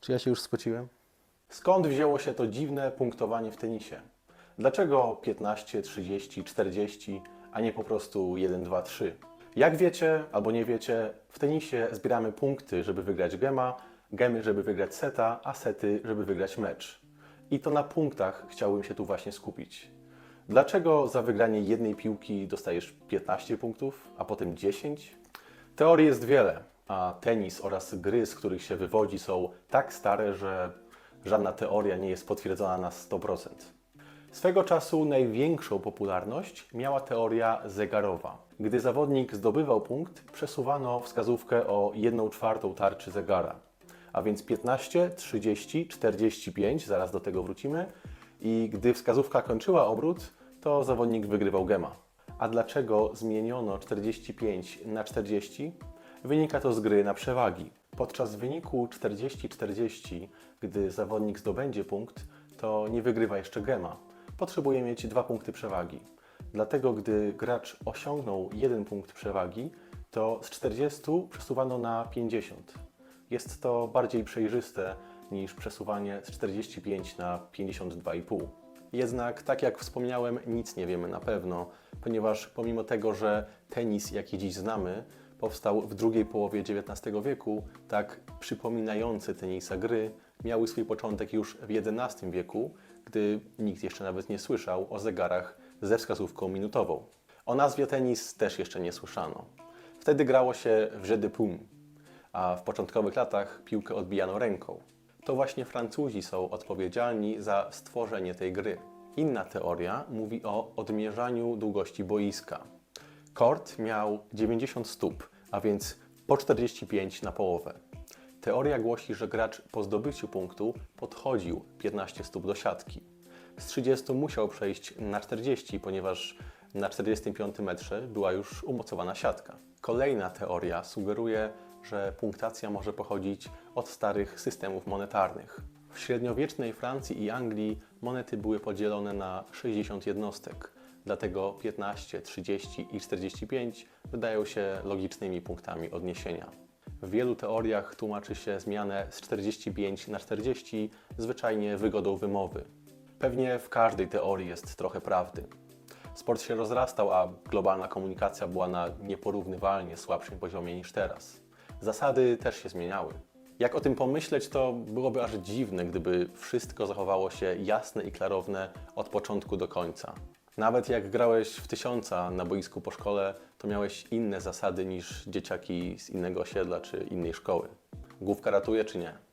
Czy ja się już spociłem? Skąd wzięło się to dziwne punktowanie w tenisie? Dlaczego 15, 30, 40, a nie po prostu 1, 2, 3? Jak wiecie albo nie wiecie, w tenisie zbieramy punkty, żeby wygrać gema, gemy, żeby wygrać seta, a sety, żeby wygrać mecz. I to na punktach chciałbym się tu właśnie skupić. Dlaczego za wygranie jednej piłki dostajesz 15 punktów, a potem 10? Teorii jest wiele, a tenis oraz gry, z których się wywodzi, są tak stare, że żadna teoria nie jest potwierdzona na 100%. Swego czasu największą popularność miała teoria zegarowa. Gdy zawodnik zdobywał punkt, przesuwano wskazówkę o 1 czwartą tarczy zegara. A więc 15, 30, 45, zaraz do tego wrócimy. I gdy wskazówka kończyła obrót, to zawodnik wygrywał gema. A dlaczego zmieniono 45 na 40? Wynika to z gry na przewagi. Podczas wyniku 40-40, gdy zawodnik zdobędzie punkt, to nie wygrywa jeszcze gema. Potrzebuje mieć dwa punkty przewagi. Dlatego, gdy gracz osiągnął jeden punkt przewagi, to z 40 przesuwano na 50. Jest to bardziej przejrzyste niż przesuwanie z 45 na 52,5. Jednak, tak jak wspomniałem, nic nie wiemy na pewno, ponieważ pomimo tego, że tenis, jaki dziś znamy, powstał w drugiej połowie XIX wieku, tak przypominające tenisa gry miały swój początek już w XI wieku, gdy nikt jeszcze nawet nie słyszał o zegarach ze wskazówką minutową. O nazwie tenis też jeszcze nie słyszano. Wtedy grało się w jeu de paume, a w początkowych latach piłkę odbijano ręką. To właśnie Francuzi są odpowiedzialni za stworzenie tej gry. Inna teoria mówi o odmierzaniu długości boiska. Kort miał 90 stóp, a więc po 45 na połowę. Teoria głosi, że gracz po zdobyciu punktu podchodził 15 stóp do siatki. Z 30 musiał przejść na 40, ponieważ na 45 metrze była już umocowana siatka. Kolejna teoria sugeruje, że punktacja może pochodzić od starych systemów monetarnych. W średniowiecznej Francji i Anglii monety były podzielone na 60 jednostek, dlatego 15, 30 i 45 wydają się logicznymi punktami odniesienia. W wielu teoriach tłumaczy się zmianę z 45 na 40 zwyczajnie wygodą wymowy. Pewnie w każdej teorii jest trochę prawdy. Sport się rozrastał, a globalna komunikacja była na nieporównywalnie słabszym poziomie niż teraz. Zasady też się zmieniały. Jak o tym pomyśleć, to byłoby aż dziwne, gdyby wszystko zachowało się jasne i klarowne od początku do końca. Nawet jak grałeś w tysiąca na boisku po szkole, to miałeś inne zasady niż dzieciaki z innego osiedla czy innej szkoły. Główka ratuje czy nie?